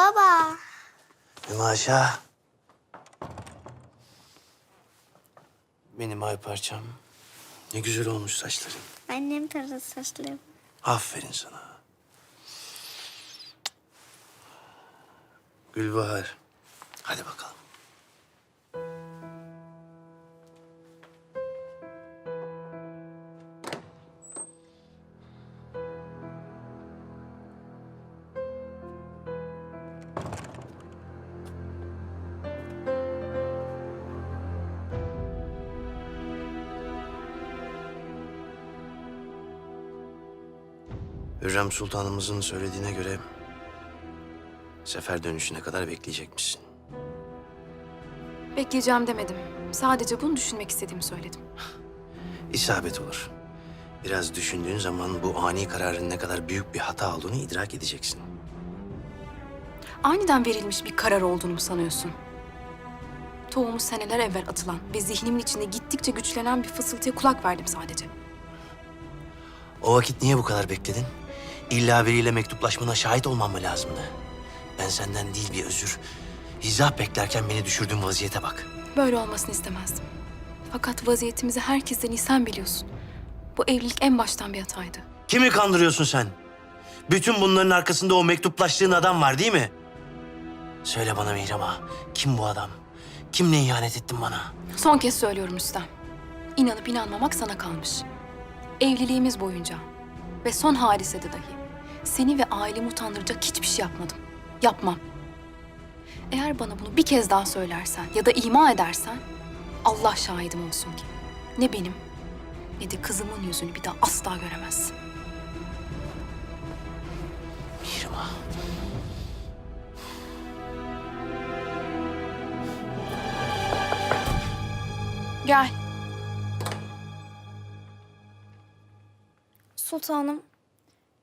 Baba. Maşa. Benim ay parçam. Ne güzel olmuş saçların. Annem taradı saçlarımı. Aferin sana. Gülbahar. Hadi bakalım. Hürrem Sultanımızın söylediğine göre sefer dönüşüne kadar bekleyecekmişsin. Bekleyeceğim demedim. Sadece bunu düşünmek istediğimi söyledim. İsabet olur. Biraz düşündüğün zaman bu ani kararın ne kadar büyük bir hata olduğunu idrak edeceksin. Aniden verilmiş bir karar olduğunu mu sanıyorsun? Tohumu seneler evvel atılan ve zihnimin içinde gittikçe güçlenen bir fısıltıya kulak verdim sadece. O vakit niye bu kadar bekledin? İlla biriyle mektuplaşmana şahit olmam mı lazımdı? Ben senden değil bir özür, hizap beklerken beni düşürdüğün vaziyete bak. Böyle olmasını istemezdim. Fakat vaziyetimizi herkesten iyi sen biliyorsun. Bu evlilik en baştan bir hataydı. Kimi kandırıyorsun sen? Bütün bunların arkasında o mektuplaştığın adam var değil mi? Söyle bana Mihram ağa, kim bu adam? Kimle ihanet ettin bana? Son kez söylüyorum Rüstem. İnanıp inanmamak sana kalmış. Evliliğimiz boyunca ve son hadisede dahi seni ve ailemi utandıracak hiçbir şey yapmadım. Yapmam. Eğer bana bunu bir kez daha söylersen ya da ima edersen Allah şahidim olsun ki ne benim ne de kızımın yüzünü bir daha asla göremezsin. Mihram ağa. Gel. Sultanım,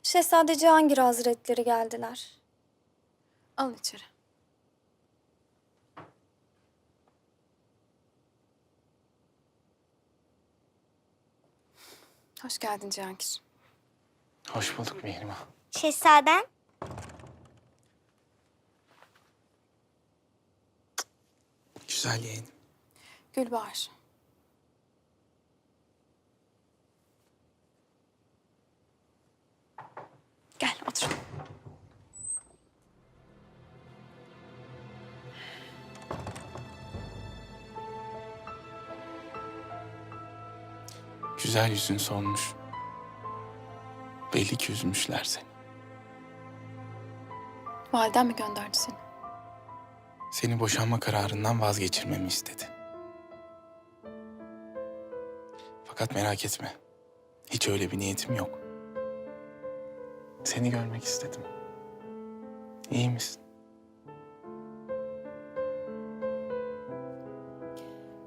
Şehzade Cihangir Hazretleri geldiler. Alın içeri. Hoş geldin Cihangir. Hoş bulduk Mihrimah. Şehzadem. Güzel yeğenim. Gülbahar. Güzel yüzün solmuş. Belli ki üzmüşler seni. Validen mi gönderdi seni? Seni boşanma kararından vazgeçirmemi istedi. Fakat merak etme. Hiç öyle bir niyetim yok. Seni görmek istedim. İyi misin?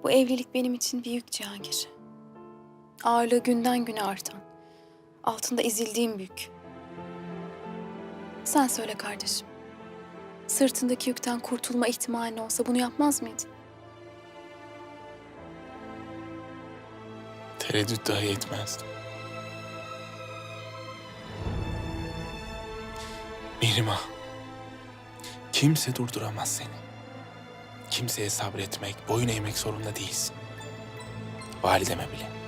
Bu evlilik benim için bir yük Cihangir. Ağırlığı günden güne artan. Altında ezildiğim yük. Sen söyle kardeşim. Sırtındaki yükten kurtulma ihtimalin olsa bunu yapmaz mıydın? Tereddüt dahi etmezdim. Mihrimah, kimse durduramaz seni. Kimseye sabretmek, boyun eğmek zorunda değilsin. Valideme bile.